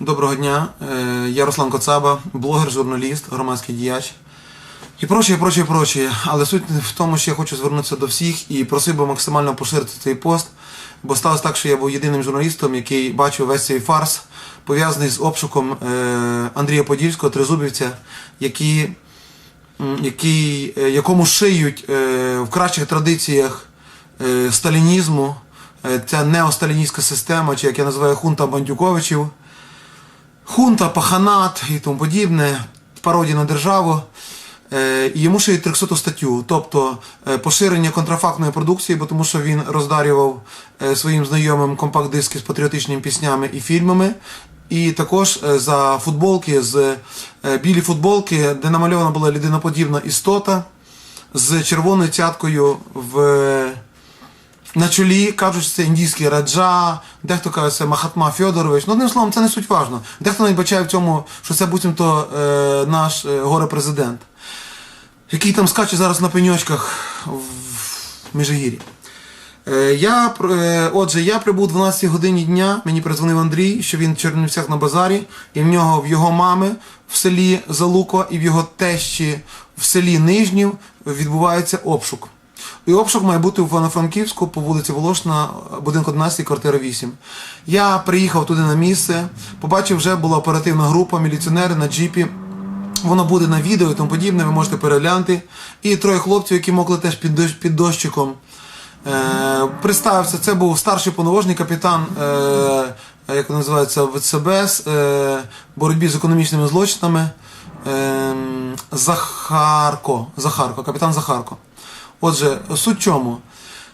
Доброго дня. Е, Я Руслан Коцаба, блогер, журналіст, громадський діяч. І прочее, прочее, прочее. Але суть в тому, що я хочу звернутися до всіх і просив би максимально поширити цей пост, бо сталося так, що я був єдиним журналістом, який бачив весь цей фарс, пов'язаний з обшуком е, Андрія Подільського, тризубівця, які, м, який, е, якому шиють в кращих традиціях сталінізму, ця неосталіністська система, чи як я називаю хунта Бандюковичів хунта, паханат і тому подібне, пародія на державу. Е, І йому ще й 300 статтю, тобто е, поширення контрафактної продукції, бо тому що він роздарював е, своїм знайомим компакт-диски з патріотичними піснями і фільмами. І також за футболки з білі футболки, де намальована була людиноподібна істота з червоною цяткою в на чолі кажуть, що це індійський раджа, дехто каже, це Махатма Фьодорович. Ну, одним словом, це не суть важно. Дехто навіть бачає в цьому, що це буцімто е, наш е, горе-президент, який там скаче зараз на пеньочках в Межигір'ї. Е, Я, е, отже, я прибув 12 годині дня, мені передзвонив Андрій, що він в Чернівцях на базарі, і в нього в його мами в селі Залуко і в його тещі в селі Нижнів відбувається обшук. І обшук має бути в Івано-Франківську по вулиці Волошна, будинку 11, квартира 8. Я приїхав туди на місце, побачив, вже була оперативна група, міліціонери на джипі. Воно буде на відео і тому подібне, ви можете переглянути. І троє хлопців, які мокли теж під, дощ- під дощиком. Е, представився, це був старший повноважний капітан, е, як називається, ВЦБС, е, боротьбі з економічними злочинами. Е, Захарко, Захарко, капітан Захарко. Отже, суть чому?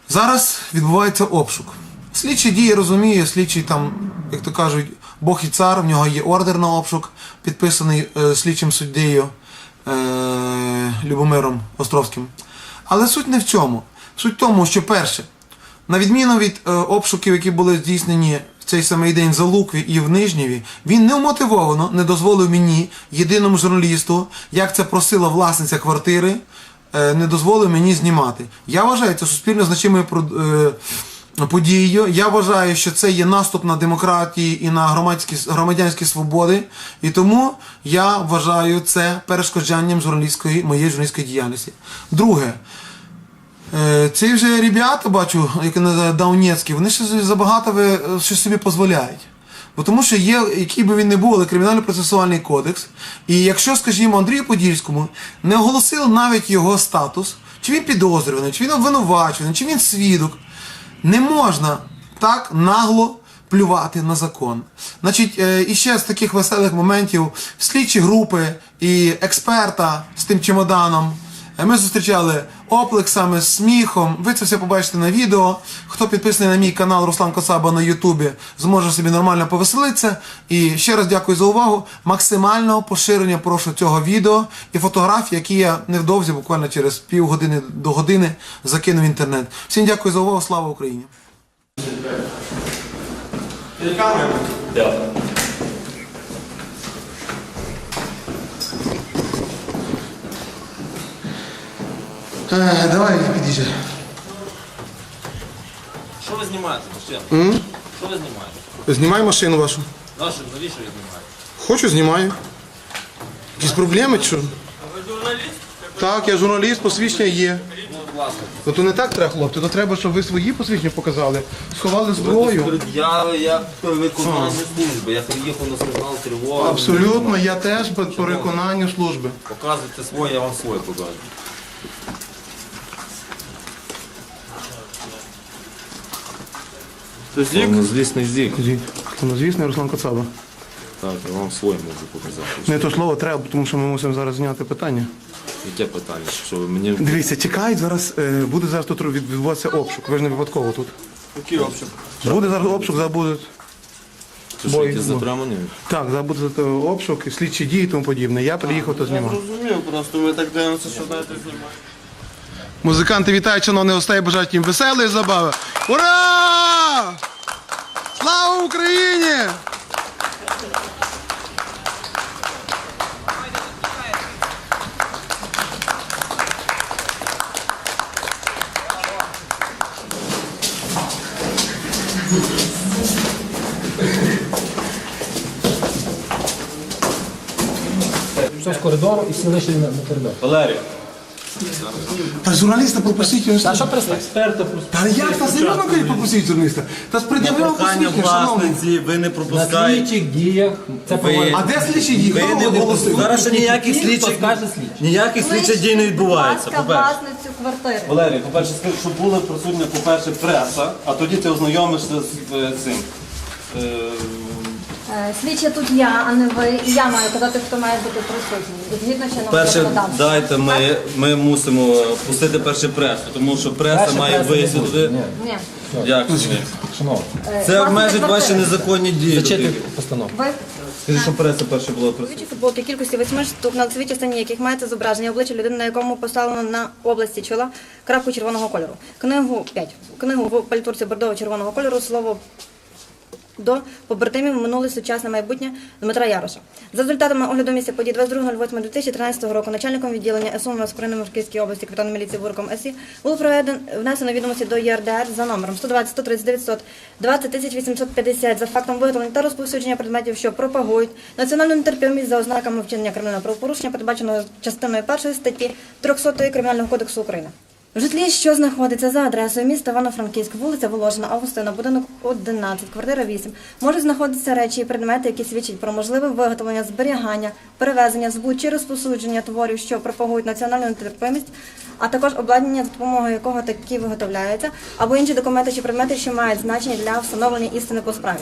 Зараз відбувається обшук. Слідчий діє, розуміє, слідчий там, як то кажуть, Бог і цар, в нього є ордер на обшук, підписаний е, слідчим суддею е, Любомиром Островським. Але суть не в цьому. Суть в тому, що перше, на відміну від е, обшуків, які були здійснені в цей самий день за Лукві і в Нижнєві, він неумотивовано не дозволив мені, єдиному журналісту, як це просила власниця квартири, не дозволив мені знімати. Я вважаю це суспільно значимою е, подією. Я вважаю, що це є наступ на демократії і на громадські громадянські свободи. І тому я вважаю це перешкоджанням журналістської моєї журналістської діяльності. Друге. Е, Ці вже ребята, бачу, які називають Даунецькі, вони ще забагато е, щось собі дозволяють. Бо тому що є, який би він не був, але кримінально-процесуальний кодекс. І якщо, скажімо, Андрію Подільському не оголосили навіть його статус, чи він підозрюваний, чи він обвинувачений, чи він свідок, не можна так нагло плювати на закон. Значить, е, і ще з таких веселих моментів слідчі групи і експерта з тим чемоданом. Е, Ми зустрічали оплексами, сміхом. Ви це все побачите на відео. Хто підписаний на мій канал Руслан Коцаба на Ютубі, зможе собі нормально повеселитися. І ще раз дякую за увагу. Максимального поширення прошу цього відео і фотографій, які я невдовзі, буквально через півгодини до години, закину в інтернет. Всім дякую за увагу. Слава Україні! Да. Е, давай підійди. Що ви знімаєте, мужчина? Що ви знімаєте? Знімай машину вашу. Нашу, навіщо ви знімаєте? Хочу, знімаю. Якісь проблеми чи що? Журналіст? Так, я журналіст, посвідчення є. Ну, будь ласка. Ну то не так треба, хлопці, то треба, щоб ви свої посвідчення показали. Сховали зброю. Я, я по виконанню служби, я приїхав на сигнал тривоги. Абсолютно, я теж по переконанню служби. Показуйте своє, я вам своє покажу. Це зік? Ну, звісно, зік. Ну, звісно, Руслан Коцаба. Так, я вам своє можу показати. Не то слово треба, тому що ми мусимо зараз зняти питання. Яке питання? Що ви мені... Дивіться, чекають зараз, е, буде зараз тут відбуватися обшук. Ви ж не випадково тут. Який обшук? Буде зараз обшук, зараз буде. Це що, Бой, якісь бо- Так, зараз буде обшук, слідчі дії і тому подібне. Я приїхав то знімав. Розумію, просто ми так дивимося, що знаєте, знімаєте. Музиканти вітають шановних гостей, бажають їм веселої забави. Ура! Слава Україні! Все з коридору і всі вийшли на коридор. Валерій. Та журналіста пропустіть. він Та що перестань? Та як та серйозно кажуть, пропустіть журналіста? Та ж на пред'являв посвідчення, шановний. власниці ви не На пропускаєте. слідчих діях це повинно. А де слідчі дії? Ви Хто не оголосив? Зараз ще ніяких слідчих скаже слідчий. ніяких слідчих дій не відбувається. Будь По-перше. власницю квартири. Валерій, по-перше, скажи, щоб була присутня, по-перше, преса, а тоді ти ознайомишся з е, цим. Е, Слідча тут я, а не ви. І я маю казати, хто має бути присутній. Згідно Перше, законодавства. дайте, ми, ми мусимо пустити перше пресу, тому що преса Перше має преси не висвітлити. Ні. Як це? ні? шановні, Е, Це обмежить ваші незаконні дії. зачити Тільки. постанову. Ви Скажи, що преса перше була присутня. Чоловічі футболки кількості восьми штук на лицевій частині яких мається зображення обличчя людини, на якому поставлено на області чола крапку червоного кольору. Книгу 5. Книгу в палітурці бордово-червоного кольору слово до побратимів минуле сучасне майбутнє Дмитра Яроша. За результатами огляду місця подій 22.08.2013 року начальником відділення СУ Київській області капітаном міліції Бурком СІ було проведено внесено відомості до ЄРДР за номером 120 139 100 20 850 за фактом виготовлення та розповсюдження предметів, що пропагують національну нетерпимість за ознаками вчинення кримінального правопорушення, передбаченого частиною 1 статті 300 Кримінального кодексу України. В житлі, що знаходиться за адресою міста Івано-Франківськ, вулиця Воложина, Августина, будинок 11, квартира 8, можуть знаходитися речі і предмети, які свідчать про можливе виготовлення, зберігання, перевезення, збут чи розпосудження творів, що пропагують національну нетерпимість, а також обладнання, за допомогою якого такі виготовляються, або інші документи чи предмети, що мають значення для встановлення істини по справі.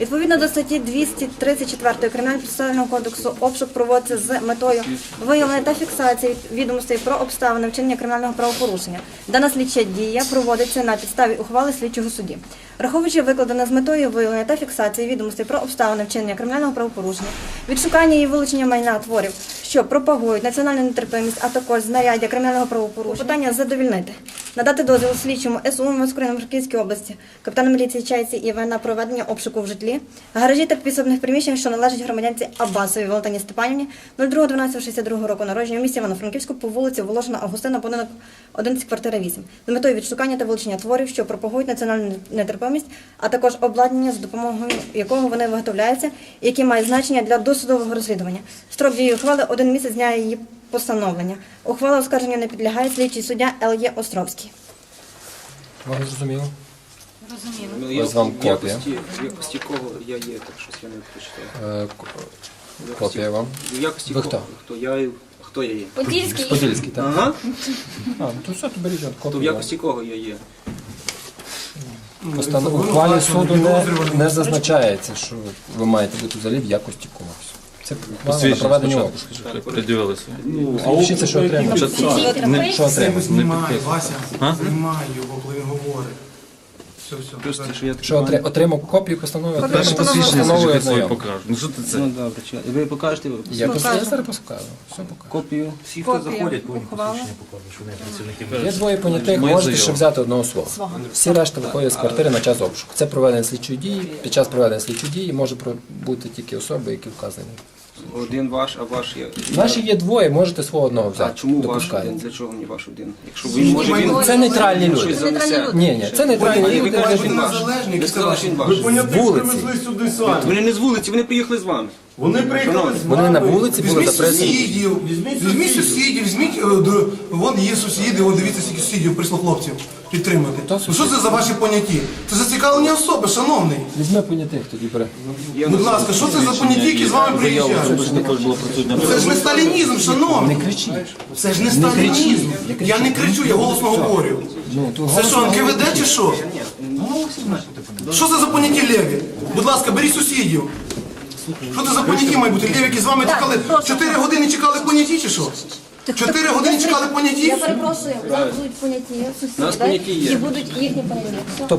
Відповідно до статті 234 Кримінального процесуального кодексу, обшук проводиться з метою виявлення та фіксації відомостей про обставини вчинення кримінального правопорушення. Дана слідча дія проводиться на підставі ухвали слідчого судді. Враховуючи викладене з метою виявлення та фіксації відомостей про обставини вчинення кримінального правопорушення, відшукання і вилучення майна творів, що пропагують національну нетерпимість, а також знаряддя кримінального правопорушення, питання задовільнити, надати дозвіл слідчому СУ Москві в Київській області, капітану міліції Чайці Іве на проведення обшуку в житлі, гаражі та підсобних приміщень, що належать громадянці Абасовій Валентині Степанівні, 02.12.62 року народження в місті Івано-Франківську по вулиці Воложена Августина, будинок 11, квартира 8, з метою відшукання та вилучення творів, що пропагують національну нетерпимість, а також обладнання, за допомогою якого вони виготовляються, які мають значення для досудового розслідування. Строк дії ухвали один місяць з дня її постановлення. Ухвала оскарження не підлягає слідчий суддя Л.Є. Островський. Вам зрозуміло? Ну, Ось вам в копія. якості, в якості кого я є, так щось я не прочитав. Е, к- Копія вам. В якості Ви кого? хто? Хто я, хто я є? Подільський. Подільський, так? Ага. А, ну то все, то беріть от То в копію. якості кого я є? Постанов... Ухвалі суду не, не зазначається, що ви маєте бути взагалі в якості когось. Це ухвала на проведення обшуку. Придивилися. Вчиться, що треба. Що отримали? Знімай, Вася, знімай його, коли він говорить. Все, все. Що я Що отри- отримав копію постанови, отримав постанови. і ознайомив. покажу. Ну що ти це? Ну добре, чи- ви покажете Я пос- я зараз покажу. Все покажу. копію? Всі, хто заходять, ухвали. Є двоє понятих, Моє можете заяву. ще взяти одного слова. Всі решта виходять з квартири на час обшуку. Це проведення слідчої дії. Під час проведення слідчої дії може про- бути тільки особи, які вказані. Один ваш, а ваш є. Наші є двоє, можете свого одного взяти. А чому ваш один? Для чого мені ваш один? Якщо він може він Це нейтральні люди. щось Це нейтральні занесе. люди. Ні, ні, це нейтральні Ви люди. кажете, він ваш. незалежний, Ви сказали, що він ваш. З вулиці. Вони не з вулиці, вони приїхали з вами. Вони приїхали з Вони на вулиці були Візьміть запресовані. сусідів, візьміть сусідів, візьміть, е, до- вон є сусіди, вон дивіться, скільки сусідів прийшло хлопців підтримати. Ну що це за ваші поняті? Це зацікавлені особи, шановний. Візьми понятих тоді бери. Будь ласка, що це за поняті, які з вами приїжджають? Це ж не сталінізм, шановний. Не кричіть. Це ж не сталінізм. Я не кричу, я голосно говорю. Ну, Це що, НКВД чи що? Що це за поняті леві? Будь ласка, беріть сусідів. Що це за поняті мають бути? Леві, які з вами чекали, чотири години чекали поняті чи що? Чотири години чекали поняті? Я перепрошую, будуть поняті Нас сусіди поняті є. і будуть їхні поняті. Хто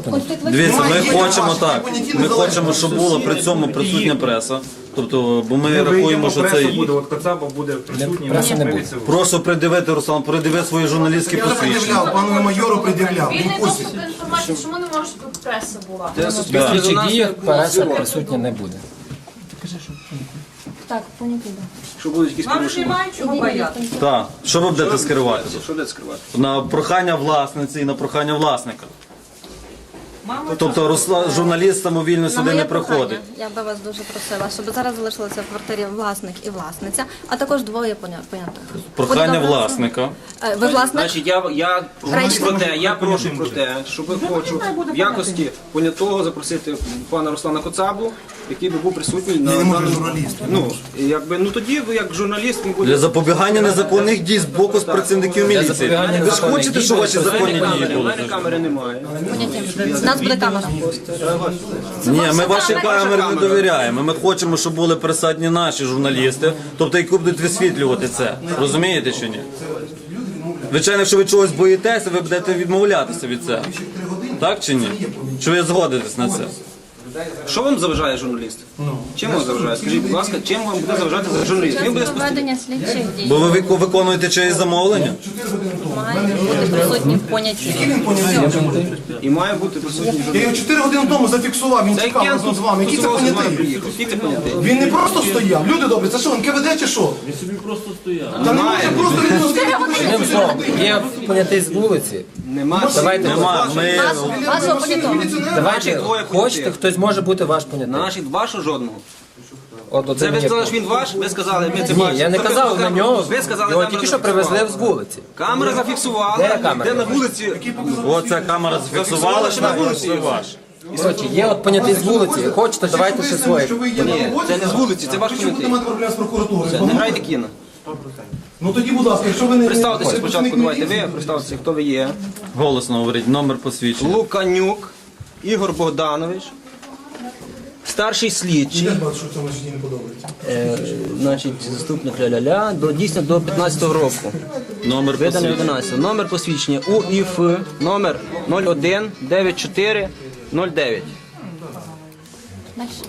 Дивіться, ми хочемо так. Ми хочемо, щоб була при цьому присутня преса. Тобто, бо ми рахуємо, що це буде, от Кацаба буде присутній. преси не буде. Прошу придивити, Руслан, придиви свої журналістські Я посвідчення. пред'являв, пану майору пред'являв. Він Вільний в доступ до інформації, чому не може тут преса була? Це слідчих діях преса присутня не буде. Так, понятно. Що будуть якісь Вам ж порушення? немає чого боятися. Так, що ви будете скерувати? Що де скривати? На прохання власниці і на прохання власника. Тобто Руслан, журналіст самовільно На сюди моє не прохання. Я би вас дуже просила, щоб зараз залишилися в квартирі власник і власниця, а також двоє поня- понятих. Прохання добре? власника. Е, Ви власник? Значить, я, я прошу про те, я прошу про те, щоб я хочу в якості понятого запросити пана Руслана Коцабу, який би був присутній на не даному- журналіст, Ну, якби, ну тоді ви як журналіст він буде Для запобігання незаконних дій з боку з працівників міліції. запобігання Ви ж незаконних хочете, дій щоб ваші присутні законні камери, дії у були? мене камери немає. Нас буде камера. Ні, ми ваші камери. не довіряємо. Ми хочемо, щоб були присадні наші журналісти, тобто які будуть висвітлювати це. Розумієте чи ні? Звичайно, якщо ви чогось боїтеся, ви будете відмовлятися від цього. Так чи ні? Чи ви згодитесь на це? Що вам заважає журналіст? Чим вам заважає? Скажіть, будь ласка, чим вам буде заважати журналіст? Він буде спостерігати. Проведення слідчих дій Бо ви виконуєте чиїсь замовлення? має бути присутні поняті. і має бути присутній Я журналіст. його 4 години тому зафіксував, він чекав разом з вами. Які це понятий? Він не просто стояв. Люди добрі, це що, він КВД чи що? Він собі просто стояв. Та не може просто він є понятий з вулиці. Нема. Давайте, Нема. Ми Вашого понятого. давайте, двоє хочете, хтось може бути ваш понятий. Наші вашого жодного. От, оце Це ви мені- сказали, що він ваш? Ви сказали, ми це Ні, бачимо. я не Тобто казав на нього, Ви сказали, його камера тільки що привезли зафіксувала. з вулиці. Камера зафіксувала, Де камера? де на вулиці. оця камера зафіксувала, що це ваш. Коротше, є от понятий з вулиці, хочете, давайте ще своє. На Ні, це не з вулиці, це ваш будете понятий. проблем з прокуратурою? Це, Не грайте кіно. Ну тоді, будь ласка, якщо ви не... Представтеся спочатку, давайте ви, представтеся, хто ви є. Голосно говоріть, номер посвідчення. Луканюк Ігор Богданович, старший слідчий, Я бачу, що в не подобається. е, значить, заступник ля-ля-ля, до, дійсно до 15-го року. Номер Виданий 11. Номер посвідчення УІФ номер 019409.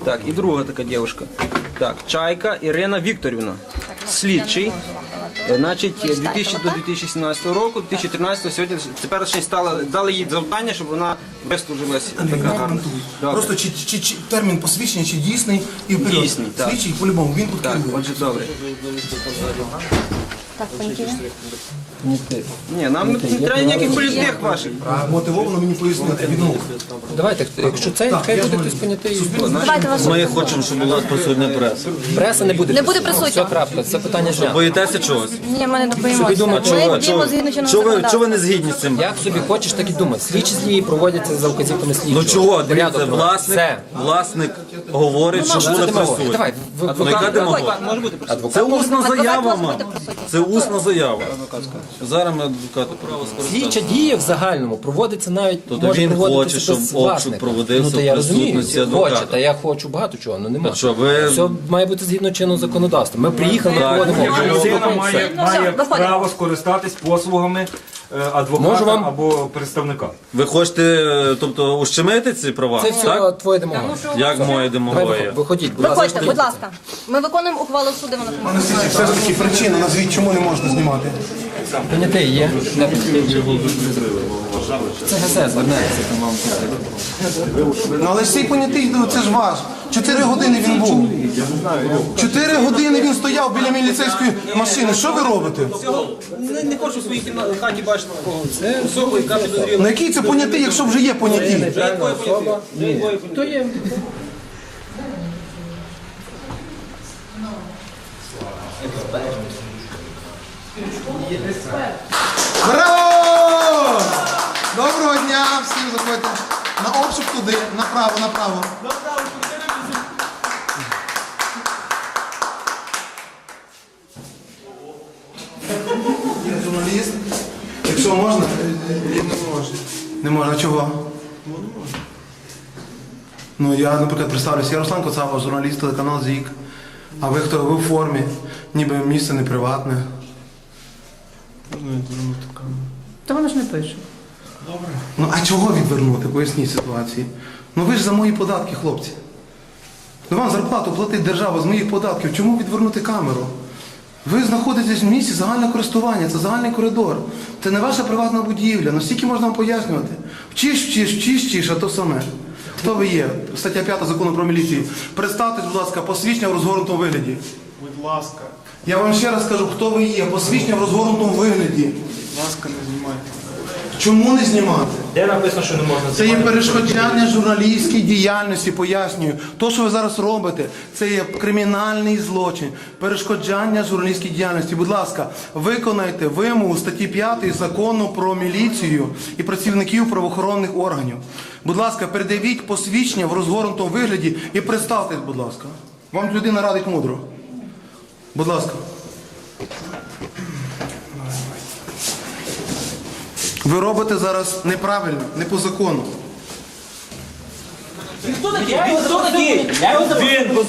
Так, і друга така дівчинка. Так, Чайка Ірина Вікторівна. Слідчий. Значить, 2000 до 2017 року, 2013 сьогодні тепер ще й дали їй завдання, щоб вона вислужилась така гарна. Добре. Просто чи, чи, чи термін посвідчення, чи дійсний і вперед. Дійсний, так. Слідчий, по-любому, він тут Так, керує. отже, добре. Так, поняті. Понятий. Ні, нам не треба ніяких політих ваших. Мотивовано мені пояснити. Відмовити. Давайте, якщо це, хай буде хтось понятий. Давайте. Ми хочемо, щоб була присутня преса. Преса не буде. Не буде присутня. присутня. Все, крапка, це питання знято. Боїтеся чогось? Ні, ми не боїмося. Ми чого, діємо згідно чинного чого, ви, законодавства. чого ви не згідні з цим? Як собі хочеш, так і думай. Слідчі дії проводяться за вказівками слідчого. Ну чого? Дивіться, Порядок власник, Все. власник говорить, що Що буде це демагогія? присутній. Давай, в- Ну? Може бути. Це усна заява, мам. Це усна заява. Зараз ми адвокату право Слідча дія в загальному проводиться навіть Тобто може він проводитися хоче, щоб без обшук власника. проводився ну, то я в розумію, присутності адвоката. хоче, та я хочу багато чого, ну нема. А що, ви- Все має бути згідно чинного законодавства. Ми приїхали, ми проводимо Людина має, Ну, має право скористатись послугами адвоката Можу вам- або представника. Ви хочете, е, тобто, ущемити ці права? Це все так? твоє демагогія. Як моя Давай, демагогія? виходіть, будь ласка. Виходьте, будь ласка. Ми виконуємо ухвалу суду. Пане все ж таки причина, назвіть, чому не можна знімати. Понятий є. Це ГС, звернеться, там вам Ну але ж цей понятий, ну, це ж ваш. Чотири години він був. Чотири години він стояв біля міліцейської машини. Що ви робите? Не, не хочу в своїй кімна- хаті бачити такого. Це особу, яка підозріла. Ну який це понятий, якщо вже є понятий? То є. Браво! Всім. На обшук туди, направо, направо. Я журналіст. Якщо можна, е, не можна. Не можна. Чого? Ну я, наприклад, представлюся, я Руслан Коцаба, журналіст телеканал ЗІК. А ви хто? Ви в формі, ніби місце не приватне. Та воно ж не пише. Ну а чого відвернути? Поясніть ситуації. Ну ви ж за мої податки, хлопці. Ну вам зарплату платить держава з моїх податків. Чому відвернути камеру? Ви знаходитесь в місці загального користування, це загальний коридор. Це не ваша приватна будівля. Ну стільки можна вам пояснювати. Вчиш, вчиш, вчиш, вчиш, а то саме. Хто ви є? Стаття 5 закону про міліцію. Представтесь, будь ласка, посвідчення в розгорнутому вигляді. Будь ласка, Я вам ще раз кажу, хто ви є, посвідчення в розгорнутому вигляді. будь ласка, не знімайте. Чому не знімати? Де написано, що не можна Це є перешкоджання журналістській діяльності, пояснюю. То, що ви зараз робите, це є кримінальний злочин, перешкоджання журналістській діяльності. Будь ласка, виконайте вимогу статті 5 закону про міліцію і працівників правоохоронних органів. Будь ласка, передавіть посвідчення в розгорнутому вигляді і представтесь, будь ласка. Вам людина радить мудро. Будь ласка. Ви робите зараз неправильно, не по закону. Він без